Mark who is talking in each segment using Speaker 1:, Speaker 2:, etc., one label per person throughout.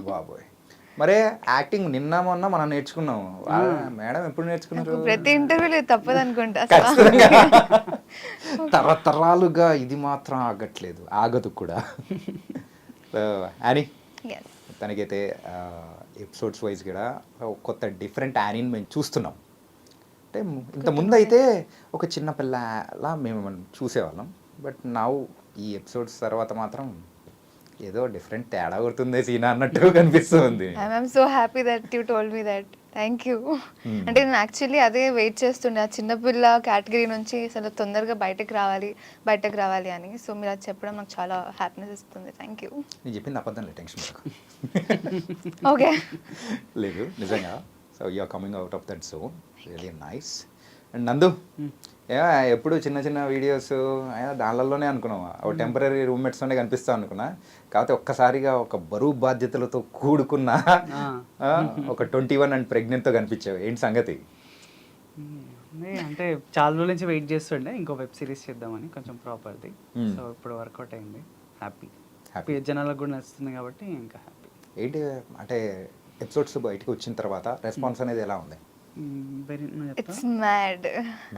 Speaker 1: బాబోయ్. మరే యాక్టింగ్ నిన్న మొన్న మనం నేర్చుకున్నాం. ఆ, మేడం ఎప్పుడు నేర్చుకున్నారు?
Speaker 2: ప్రతి ఇంటర్వ్యూలో తప్పదు అనుకుంటా.
Speaker 1: తరతరాలుగా ఇది మాత్రం ఆగట్లేదు. ఆగదు కూడా.
Speaker 2: ఎస్
Speaker 1: తనకైతే ఎపిసోడ్స్ వైజ్ కూడా కొత్త డిఫరెంట్ యానీని మేము చూస్తున్నాం. అంటే ఇంత ముందు అయితే ఒక చిన్న పిల్లలా మేము మనం చూసేవాళ్ళం. బట్ నౌ ఈ ఎపిసోడ్స్ తర్వాత మాత్రం ఏదో డిఫరెంట్ తేడా కొడుతుంది సీనా అన్నట్టు కనిపిస్తుంది.
Speaker 2: I'm so happy that you told me that thank you. అంటే నేను యాక్చువల్లీ అదే వెయిట్ చేస్తుండే. ఆ చిన్నపిల్ల కేటగిరీ నుంచి అసలు తొందరగా బయటకు రావాలి బయటకు రావాలి అని. సో మీరు అది చెప్పడం నాకు చాలా హ్యాపీనెస్ ఇస్తుంది. థ్యాంక్ యూ
Speaker 1: నేను చెప్పింది అబద్ధం లేదు టెన్షన్
Speaker 2: ఓకే
Speaker 1: లేదు నిజంగా. So you're coming out of that zone really nice and Nandu ఏ ఎప్పుడు చిన్న చిన్న వీడియోస్ అయినా దానిలోనే అనుకున్నాం ఒక టెంపరీ రూమ్మేట్స్ తోనే కనిపిస్తా అనుకున్నా. కాకపోతే ఒక్కసారిగా ఒక బరువు బాధ్యతలతో కూడుకున్న ఒక ట్వంటీ వన్ అండ్ ప్రెగ్నెంట్తో కనిపించావు. ఏంటి సంగతి?
Speaker 3: అంటే చాలా రోజుల నుంచి వెయిట్ చేస్తుండే. ఇంకో వెబ్ సిరీస్ చేద్దామని కొంచెం ప్రాపర్ది. సో ఇప్పుడు వర్కౌట్ అయింది. హ్యాపీ. హ్యాపీ. జనాలకు కూడా నచ్చుతుంది కాబట్టి ఇంకా హ్యాపీ.
Speaker 1: ఏంటి అంటే ఎపిసోడ్స్ బయటకు వచ్చిన తర్వాత రెస్పాన్స్ అనేది ఎలా ఉంది?
Speaker 3: వెరీ
Speaker 2: ఇట్స్ మ్యాడ్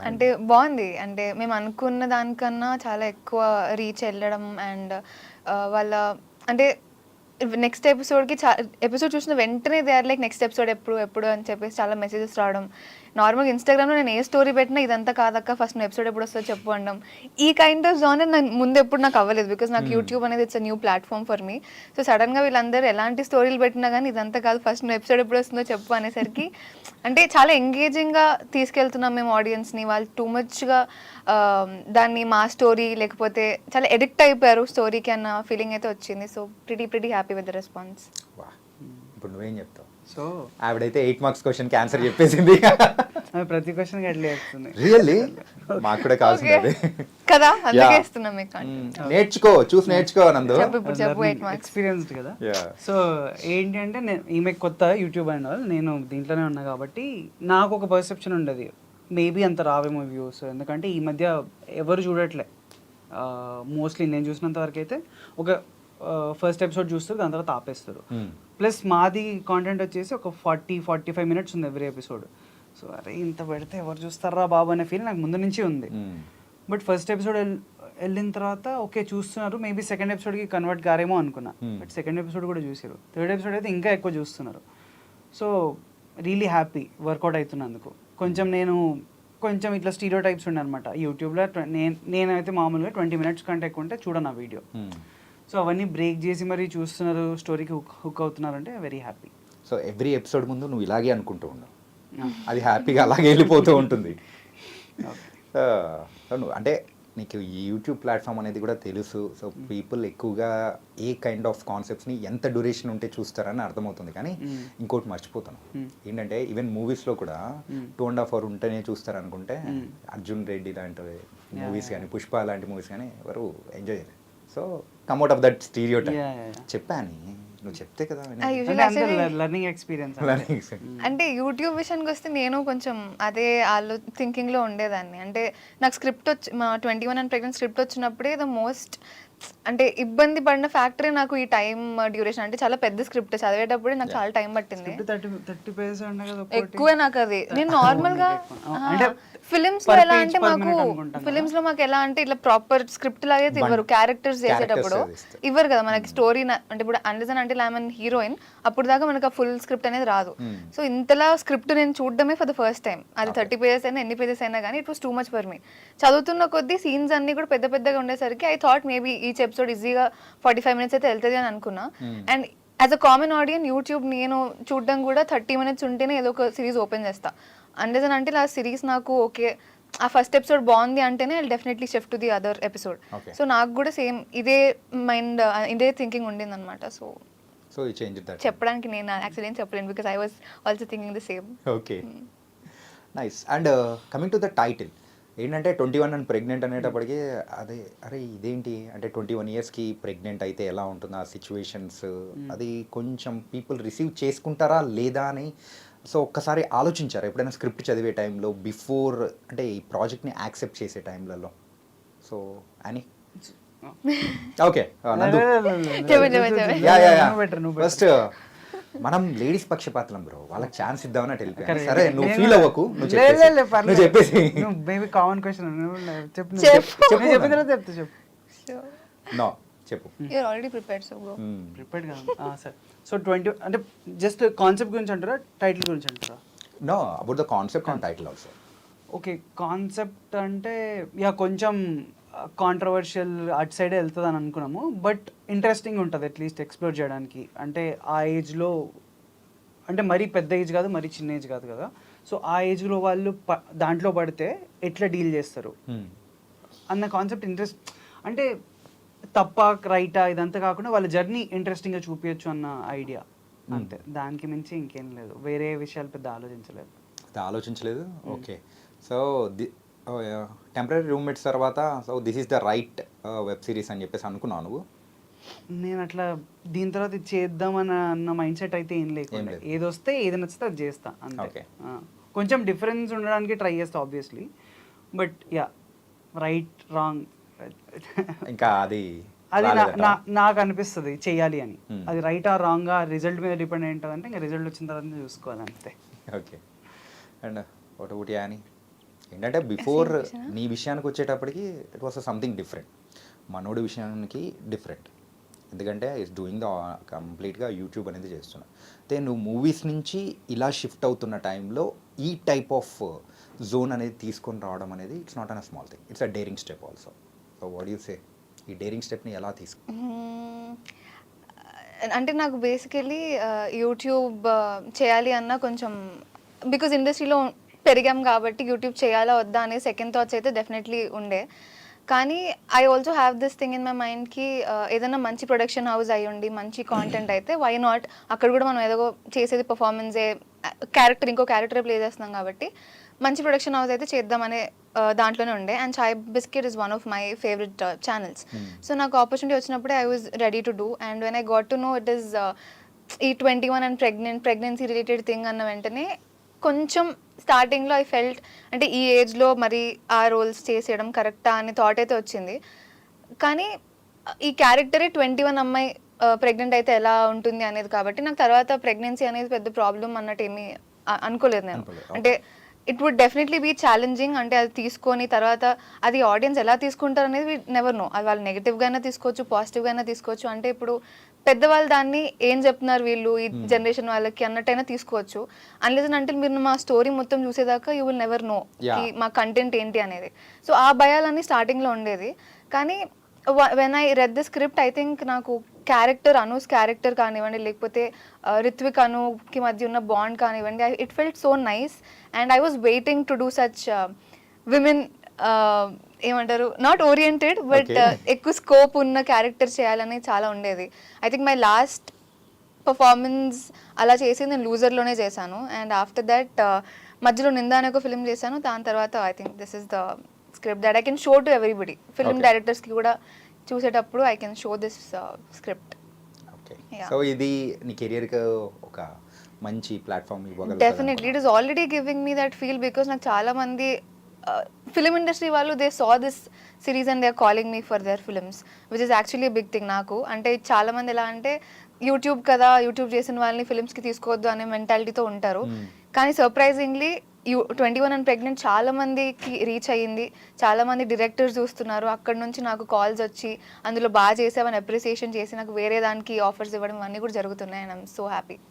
Speaker 2: అంటే బాగుంది. అంటే మేము అనుకున్న దానికన్నా చాలా ఎక్కువ రీచ్ వెళ్ళడం అండ్ వాళ్ళ అంటే నెక్స్ట్ ఎపిసోడ్కి చా ఎపిసోడ్ చూసిన వెంటనే they are like next episode ఎప్పుడు ఎప్పుడు అని చెప్పేసి చాలా మెసేజెస్ రావడం. నార్మల్గా ఇన్స్టాగ్రామ్లో నేను ఏ స్టోరీ పెట్టినా ఇదంతా కాదక్క ఫస్ట్ నువ్వు ఎపిసోడ్ ఎప్పుడు వస్తుందో చెప్పు అనడం ఈ కైండ్ ఆఫ్ జాన్ నాకు ముందు ఎప్పుడు నాకు అవ్వలేదు బికాస్ నాకు యూట్యూబ్ అనేది it's new platform for me so సడన్గా వీళ్ళందరూ ఎలాంటి స్టోరీలు పెట్టినా కానీ ఇదంతా కాదు ఫస్ట్ నువ్వు ఎపిసోడ్ ఎప్పుడు వస్తుందో చెప్పు అనేసరికి అంటే చాలా ఎంగేజింగ్గా తీసుకెళ్తున్నాం మేము ఆడియన్స్ని వాళ్ళు టూ మచ్గా దాన్ని మా స్టోరీ లేకపోతే చాలా ఎడిక్ట్ అయిపోయారు స్టోరీకి అన్న ఫీలింగ్ అయితే వచ్చింది. So pretty pretty happy with the response
Speaker 1: ఇప్పుడు నువ్వేం చెప్తావు?
Speaker 3: సో
Speaker 1: ఆవిడైతే ఎయిట్ మార్క్స్ క్వశ్చన్కి ఆన్సర్ చెప్పేసింది.
Speaker 3: ప్రతి క్వశ్చన్
Speaker 1: రియల్లీ మాకు కూడా కావాల్సింది అదే.
Speaker 2: కదా? అందుకే. ఇస్తున్నాం మీకు.
Speaker 1: నేర్చుకో చూసి నేర్చుకో నందు.
Speaker 3: ఎక్స్పీరియన్స్డ్ కదా. సో ఏంటంటే నేను ఈమె కొత్త యూట్యూబ్ అండ్ all, నేను దీంట్లోనే ఉన్నా కాబట్టి నాకు ఒక పర్సెప్షన్ ఉండదు. మేబీ అంత రావేమో వ్యూస్ ఎందుకంటే ఈ మధ్య ఎవరు చూడట్లే. మోస్ట్లీ నేను చూసినంత వరకు అయితే ఒక ఫస్ట్ ఎపిసోడ్ చూస్తారు దాని తర్వాత ఆపేస్తారు. ప్లస్ మాది కాంటెంట్ వచ్చేసి ఒక ఫార్టీ ఫార్టీ ఫైవ్ మినిట్స్ ఉంది ఎవ్రీ ఎపిసోడ్ సో అరే ఇంత పెడితే ఎవరు చూస్తారా బాబు అనే ఫీల్ నాకు ముందు నుంచి ఉంది. బట్ ఫస్ట్ ఎపిసోడ్ వెళ్ళిన తర్వాత ఓకే చూస్తున్నారు మేబీ సెకండ్ ఎపిసోడ్కి కన్వర్ట్ కారేమో అనుకున్నా.
Speaker 1: Hmm.
Speaker 3: బట్ సెకండ్ ఎపిసోడ్ కూడా చూసారు. థర్డ్ ఎపిసోడ్ అయితే ఇంకా ఎక్కువ చూస్తున్నారు. So really happy work out అవుతున్నందుకు. కొంచెం నేను కొంచెం ఇట్లా స్టీరియో టైప్స్ ఉండే అనమాట యూట్యూబ్లో నేను నేనైతే మామూలుగా ట్వంటీ మినిట్స్ కంటే ఎక్కువ ఉంటే చూడను ఆ వీడియో. సో అవన్నీ బ్రేక్ చేసి మరీ చూస్తున్నారు స్టోరీకి హుక్ హుక్ అవుతున్నారు అంటే very happy
Speaker 1: so every episode ముందు నువ్వు ఇలాగే అనుకుంటూ ఉండవు అది హ్యాపీగా అలాగే వెళ్ళిపోతూ ఉంటుంది అంటే నీకు ఈ యూట్యూబ్ ప్లాట్ఫామ్ అనేది కూడా తెలుసు సో పీపుల్ ఎక్కువగా ఏ కైండ్ ఆఫ్ కాన్సెప్ట్స్ని ఎంత డ్యూరేషన్ ఉంటే చూస్తారని అర్థమవుతుంది కానీ
Speaker 3: Mm.
Speaker 1: ఇంకోటి మర్చిపోతాను
Speaker 3: Mm.
Speaker 1: ఏంటంటే ఈవెన్ మూవీస్లో కూడా. టూ అండ్ హాఫ్ అవర్ ఉంటేనే చూస్తారు అనుకుంటే
Speaker 3: Mm.
Speaker 1: అర్జున్ రెడ్డి లాంటి మూవీస్. కానీ పుష్ప లాంటి మూవీస్ కానీ ఎవరు ఎంజాయ్ చేయలేదు so come at of that stereo. చెప్పాను నువ్వు చెప్తే కదా
Speaker 3: అంటే లెర్నింగ్ ఎక్స్పీరియన్స్
Speaker 2: యూట్యూబ్ విషయానికి వస్తే నేను కొంచెం అదే ఆలో థింకింగ్లో ఉండేదాన్ని. అంటే నాకు స్క్రిప్ట్ వచ్చి మా twenty one and pregnant script వచ్చినప్పుడే ద మోస్ట్ అంటే ఇబ్బంది పడిన ఫ్యాక్టరీ నాకు ఈ టైం డ్యూరేషన్ అంటే చాలా పెద్ద స్క్రిప్ట్ చదివేటప్పుడే నాకు చాలా టైం పట్టింది. ఎక్కువ నాకు అది. నేను నార్మల్గా
Speaker 3: ఫిలిమ్స్లో
Speaker 2: ఎలా అంటే మాకు ఫిలిమ్స్లో మాకు ఎలా అంటే ఇట్లా ప్రాపర్ స్క్రిప్ట్ లాగే ఇవ్వరు క్యారెక్టర్స్ చేసేటప్పుడు. ఇవ్వరు కదా మనకి స్టోరీ అంటే ఇప్పుడు అండర్జన్ అంటే ఐఎమ్ హీరోయిన్ అప్పుడు దాకా మనకు ఆ ఫుల్ స్క్రిప్ట్ అనేది రాదు.
Speaker 1: Hmm.
Speaker 2: సో ఇంతలా స్క్రిప్ట్ నేను చూడడమే ఫర్ ద ఫస్ట్ టైం అది థర్టీ పేజెస్ అయినా ఎన్ని పేజెస్ అయినా కానీ it was too much for me చదువుతున్న కొద్దీ సీన్స్ అన్ని కూడా పెద్ద పెద్దగా ఉండేసరికి I thought maybe each episode ఈజీగా ఫార్టీ ఫైవ్ మినిట్స్ అయితే వెళ్తుంది అని అనుకున్నా. And as a common audience YouTube నేను చూడడం కూడా థర్టీ మినిట్స్ ఉంటేనే ఏదో ఒక సిరీస్ ఓపెన్ చేస్తా. అండర్జన్ అంటే ఆ సిరీస్ నాకు ఓకే ఆ ఫస్ట్ ఎపిసోడ్ బాగుంది అంటేనే I definitely shift to the other episode. So నాకు కూడా సేమ్ ఇదే మైండ్ ఇదే థింకింగ్ ఉండింది అనమాట సో
Speaker 1: సో ఈ చేంజ్ దట్
Speaker 2: చెప్పడానికి నేను యాక్చువల్లీ చెప్పలేను because I was also thinking the same
Speaker 1: okay nice and coming to the title ఏంటంటే ట్వంటీ వన్ అండ్ ప్రెగ్నెంట్ అనేటప్పటికి అదే అరే ఇదేంటి? అంటే ట్వంటీ వన్ ఇయర్స్కి ప్రెగ్నెంట్ అయితే ఎలా ఉంటుంది ఆ సిచ్యువేషన్స్? అది కొంచెం పీపుల్ రిసీవ్ చేసుకుంటారా లేదా అని? సో ఒక్కసారి ఆలోచించారు? ఎప్పుడైనా స్క్రిప్ట్ చదివే టైంలో బిఫోర్ అంటే ఈ ప్రాజెక్ట్ని యాక్సెప్ట్ చేసే టైంలలో? సో అని? ఓకే. ఫస్ట్ మనం లేడీస్ పక్షపాతలం బ్రో వాళ్ళకి ఛాన్స్ ఇద్దామని అటు వెళ్ళిపోయాను. సరే నువ్వు ఫీల్ అవ్వకు. నువ్వు
Speaker 3: లే, లే,
Speaker 1: చెప్పేసి. నువ్వు
Speaker 3: మేబీ కామన్ క్వశ్చన్ చెప్పు
Speaker 2: చెప్పు.
Speaker 3: చెప్తా చెప్పు.
Speaker 1: నో చెప్పు.
Speaker 2: You're already prepared so bro.
Speaker 3: Prepared కాదు ఆ, సరే. సో ట్వంటీ అంటే జస్ట్ కాన్సెప్ట్ గురించి అంటారా టైటిల్ గురించి అంటారా?
Speaker 1: No about the concept and title also
Speaker 3: okay concept అంటే యా కొంచెం కాంట్రవర్షియల్ అటు సైడే వెళ్తుంది అని అనుకున్నాము. బట్ ఇంట్రెస్టింగ్ ఉంటుంది అట్లీస్ట్ ఎక్స్ప్లోర్ చేయడానికి. అంటే ఆ ఏజ్లో అంటే మరీ పెద్ద ఏజ్ కాదు మరీ చిన్న ఏజ్ కాదు కదా. సో ఆ ఏజ్లో వాళ్ళు ప- దాంట్లో పడితే ఎట్లా డీల్ చేస్తారు?
Speaker 1: Hmm.
Speaker 3: అన్న కాన్సెప్ట్ ఇంట్రెస్ట్ అంటే తప్ప రైటా ఇదంతా కాకుండా వాళ్ళ జర్నీ ఇంట్రెస్టింగ్గా చూపించచ్చు అన్న ఐడియా అంతే. దానికి మించి ఇంకేం లేదు. వేరే విషయాలు పెద్ద ఆలోచించలేదు.
Speaker 1: ఆలోచించలేదు? Okay so the temporary roommates తర్వాత so this is the right web series అని చెప్పేసి అనుకున్నావు నువ్వు?
Speaker 3: నేను అట్లా దీని తర్వాత ఇది చేద్దామన్న అన్న మైండ్ సెట్ అయితే ఏం లేకుండా
Speaker 1: లేదు.
Speaker 3: ఏది వస్తే ఏది నచ్చితే అది చేస్తా అంతే. ఆ, కొంచెం డిఫరెన్స్ ఉండడానికి ట్రై చేస్తా obviously but yeah right wrong
Speaker 1: ఇంకా అది
Speaker 3: అది నాకు అనిపిస్తుంది చెయ్యాలి అని.
Speaker 1: Hmm.
Speaker 3: అది రైటా రాంగా రిజల్ట్ మీద డిపెండ్ అయి ఉంటుంది అంటే ఇంకా రిజల్ట్ వచ్చిన తర్వాత చూసుకోవాలి అంతే.
Speaker 1: ఓకే అండ్ ఒకటి అని ఏంటంటే బిఫోర్? నీ విషయానికి వచ్చేటప్పటికి ఇట్ వాస్ సంథింగ్ డిఫరెంట్ మనోడి విషయానికి డిఫరెంట్ ఎందుకంటే ఇట్స్ డూయింగ్ ద కంప్లీట్గా యూట్యూబ్ అనేది చేస్తున్నా. అయితే నువ్వు మూవీస్ నుంచి ఇలా షిఫ్ట్ అవుతున్న టైంలో ఈ టైప్ ఆఫ్ జోన్ అనేది తీసుకొని రావడం అనేది it's not an a small thing it's a daring step also so what you say ఈ డేరింగ్ స్టెప్ని ఎలా తీసుకు.
Speaker 2: అంటే నాకు బేసికలీ యూట్యూబ్ చేయాలి అన్న కొంచెం బికాజ్ ఇండస్ట్రీలో పెరిగాం కాబట్టి యూట్యూబ్ చేయాలా వద్దా అనే సెకండ్ థాట్స్ అయితే డెఫినెట్లీ ఉండే. కానీ I also have this thing in my మైండ్కి ఏదైనా మంచి ప్రొడక్షన్ హౌస్ అయి ఉండి మంచి కాంటెంట్ అయితే వై నాట్ అక్కడ కూడా మనం ఏదో చేసేది పర్ఫార్మెన్సే క్యారెక్టర్ ఇంకో క్యారెక్టర్ ప్లే చేస్తున్నాం కాబట్టి మంచి ప్రొడక్షన్ హౌస్ అయితే చేద్దామనే దాంట్లోనే ఉండే. And Chai Bisket is one of my favourite channels so నాకు ఆపర్చునిటీ వచ్చినప్పుడే I was ready to do and when I got to know it is ఈ twenty one and pregnant pregnancy related thing అన్న వెంటనే కొంచెం స్టార్టింగ్లో I felt అంటే ఈ ఏజ్లో మరి ఆ రోల్స్ చేసేయడం కరెక్టా అని థాట్ అయితే వచ్చింది. కానీ ఈ క్యారెక్టరే ట్వంటీ వన్ అమ్మాయి ప్రెగ్నెంట్ అయితే ఎలా ఉంటుంది అనేది కాబట్టి నాకు తర్వాత ప్రెగ్నెన్సీ అనేది పెద్ద ప్రాబ్లం అన్నట్టు ఏమీ అనుకోలేదు నేను. అంటే it would definitely be challenging అంటే అది తీసుకొని తర్వాత అది ఆడియన్స్ ఎలా తీసుకుంటారు అనేది నెవర్ నో అది వాళ్ళు నెగిటివ్గా అయినా తీసుకోవచ్చు పాజిటివ్గా అయినా తీసుకోవచ్చు. అంటే ఇప్పుడు పెద్దవాళ్ళు దాన్ని ఏం చెప్తున్నారు వీళ్ళు ఈ జనరేషన్ వాళ్ళకి అన్నట్టయినా తీసుకోవచ్చు. అన్లెస్ అంటే మీరు మా స్టోరీ మొత్తం చూసేదాకా యూ విల్ నెవర్ నో. మా కంటెంట్ ఏంటి అనేది. సో ఆ భయాలన్నీ స్టార్టింగ్లో ఉండేది. కానీ when I read the script I think నాకు క్యారెక్టర్ అనూస్ క్యారెక్టర్ కానివ్వండి లేకపోతే uh, రిత్విక్ అనుకి మధ్య ఉన్న బాండ్ కానివ్వండి it felt so nice and I was waiting to do such women uh, ఏమంటారు నాట్ ఓరియంటెడ్ బట్. ఎక్కువ స్కోప్ ఉన్న క్యారెక్టర్ చేయాలని చాలా ఉండేది. I think my last performance అలా చేసి నేను లూజర్లోనే చేశాను. అండ్ ఆఫ్టర్ దట్ మధ్యలో నిందా అనే ఒక ఫిల్మ్ చేశాను. దాని తర్వాత I think this is the script that I can show to everybody film. డైరెక్టర్స్కి కూడా చూసేటప్పుడు I can show this script
Speaker 1: okay. So ఇది నీ కెరియర్కి ఒక మంచి platform
Speaker 2: definitely it is already giving me that feel because నాకు చాలా మంది ఫిలిం ఇండస్ట్రీ వాళ్ళు they saw this series and they are calling me for their films which is actually big thing నాకు. అంటే చాలా మంది ఎలా అంటే యూట్యూబ్ కదా యూట్యూబ్ చేసిన వాళ్ళని ఫిల్మ్స్కి తీసుకోవద్దు అనే మెంటాలిటీతో ఉంటారు.
Speaker 1: Hmm.
Speaker 2: కానీ surprisingly you twenty one and pregnant చాలా మందికి రీచ్ అయ్యింది. చాలా మంది డైరెక్టర్స్ చూస్తున్నారు. అక్కడ నుంచి నాకు కాల్స్ వచ్చి అందులో బాగా చేసావని అప్రిసియేషన్ చేసి నాకు వేరే దానికి ఆఫర్స్ ఇవ్వడం అన్నీ కూడా జరుగుతున్నాయి అండ్ ఐమ్ సో హ్యాపీ